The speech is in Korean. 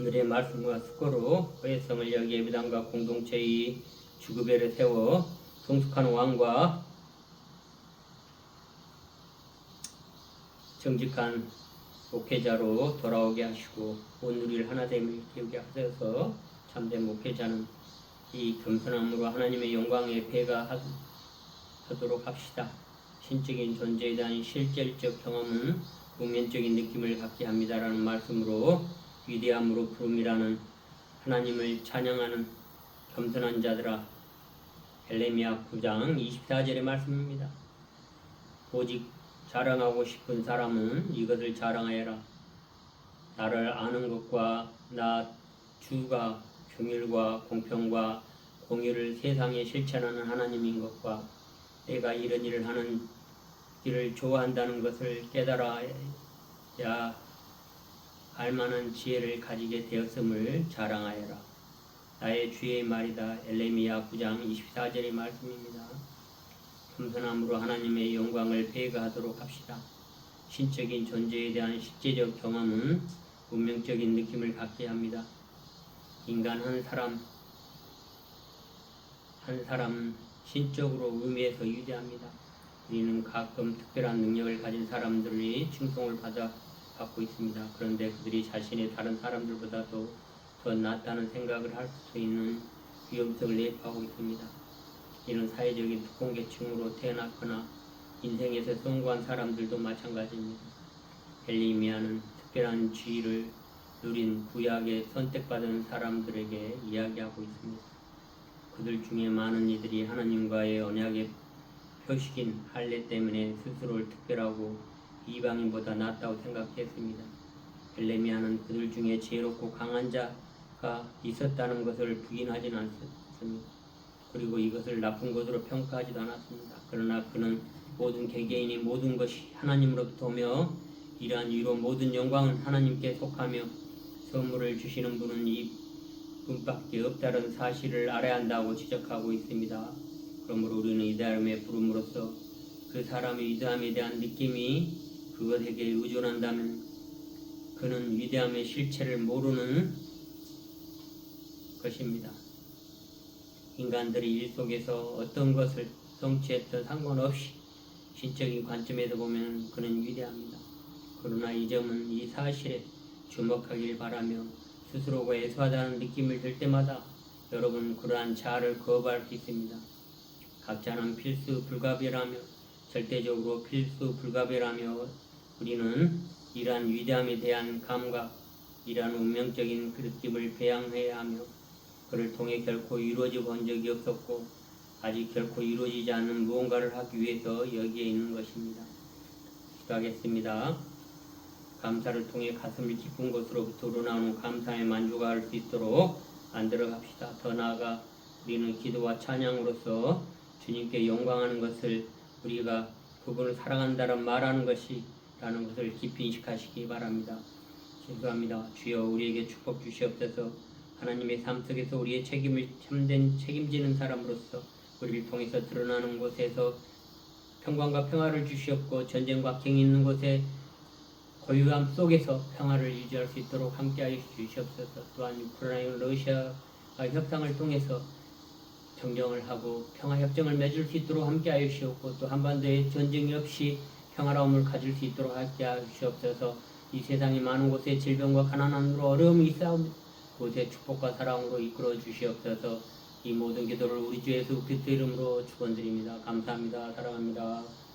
오늘의 말씀과 수고로 회성을 여기 예비당과 공동체의 주급에를 세워 성숙한 왕과 정직한 목회자로 돌아오게 하시고 온 우리를 하나됨을 기우게 하셔서 참된 목회자는 이 겸손함으로 하나님의 영광에 배가 하- 하도록 합시다. 신적인 존재에 대한 실질적 경험은 우면적인 느낌을 갖게 합니다라는 말씀으로 위대함으로 부름이라는 하나님을 찬양하는 겸손한 자들아 헬레미야 9장 24절의 말씀입니다. 오직 자랑하고 싶은 사람은 이것을 자랑하여라. 나를 아는 것과 나 주가 긍휼과 공평과 공의를 세상에 실천하는 하나님인 것과 내가 이런 일을 하는 일을 좋아한다는 것을 깨달아야 알만한 지혜를 가지게 되었음을 자랑하여라. 나의 주의 말이다. 엘레미야 9장 24절의 말씀입니다. 겸손함으로 하나님의 영광을 배가하도록 합시다. 신적인 존재에 대한 실제적 경험은 운명적인 느낌을 갖게 합니다. 인간 한 사람 한 사람은 신적으로 의미에서 위대합니다. 우리는 가끔 특별한 능력을 가진 사람들이 칭송을 받아 받고 있습니다. 그런데 그들이 자신의 다른 사람들보다도 더 낫다는 생각을 할 수 있는 위험성을 내포하고 있습니다. 이런 사회적인 특공계층으로 태어났거나 인생에서 성공한 사람들도 마찬가지입니다. 헬리미아는 특별한 지위를 누린 구약에 선택받은 사람들에게 이야기하고 있습니다. 그들 중에 많은 이들이 하나님과의 언약의 표식인 할례 때문에 스스로를 특별하고 이방인보다 낫다고 생각했습니다. 헬레미아는 그들 중에 지혜롭고 강한 자가 있었다는 것을 부인하지는 않습니다. 그리고 이것을 나쁜 것으로 평가하지도 않았습니다. 그러나 그는 모든 개개인이 모든 것이 하나님으로부터 오며 이러한 이유로 모든 영광은 하나님께 속하며 선물을 주시는 분은 이 분밖에 없다는 사실을 알아야 한다고 지적하고 있습니다. 그러므로 우리는 이다음에 부름으로써 그 사람의 위대함에 대한 느낌이 그것에게 의존한다면 그는 위대함의 실체를 모르는 것입니다. 인간들이 일 속에서 어떤 것을 성취했든 상관없이 신적인 관점에서 보면 그는 위대합니다. 그러나 이 점은 이 사실에 주목하길 바라며 스스로가 애소하다는 느낌을 들 때마다 여러분 그러한 자아를 거부할 수 있습니다. 각자는 필수 불가비라며 절대적으로 필수 불가비라며 우리는 이러한 위대함에 대한 감각, 이러한 운명적인 그 느낌을 배양해야 하며 그를 통해 결코 이루어져 본 적이 없었고 아직 결코 이루어지지 않는 무언가를 하기 위해서 여기에 있는 것입니다. 기도하겠습니다. 감사를 통해 가슴을 깊은 곳으로부터 우러나오는 감사에 만족할 수 있도록 만들어 갑시다. 더 나아가 우리는 기도와 찬양으로서 주님께 영광하는 것을 우리가 그분을 사랑한다는 말하는 것이 라는 것을 깊이 인식하시기 바랍니다. 기도합니다. 주여 우리에게 축복 주시옵소서. 하나님의 삶 속에서 우리의 책임을 참된 책임지는 사람으로서 우리를 통해서 드러나는 곳에서 평강과 평화를 주시옵고 전쟁과 갱 있는 곳에 고유함 속에서 평화를 유지할 수 있도록 함께하여 주시옵소서. 또한 우크라이나 러시아가 협상을 통해서 정정을 하고 평화 협정을 맺을 수 있도록 함께하여 주시옵고 또 한반도에 전쟁이 없이 평화로움을 가질 수 있도록 함께하여 주시옵소서. 이 세상의 많은 곳에 질병과 가난함으로 어려움이 있사옵니다. 곳에 축복과 사랑으로 이끌어 주시옵소서. 이 모든 기도를 우리 주 예수 그리스도 이름으로 축원드립니다. 감사합니다. 사랑합니다.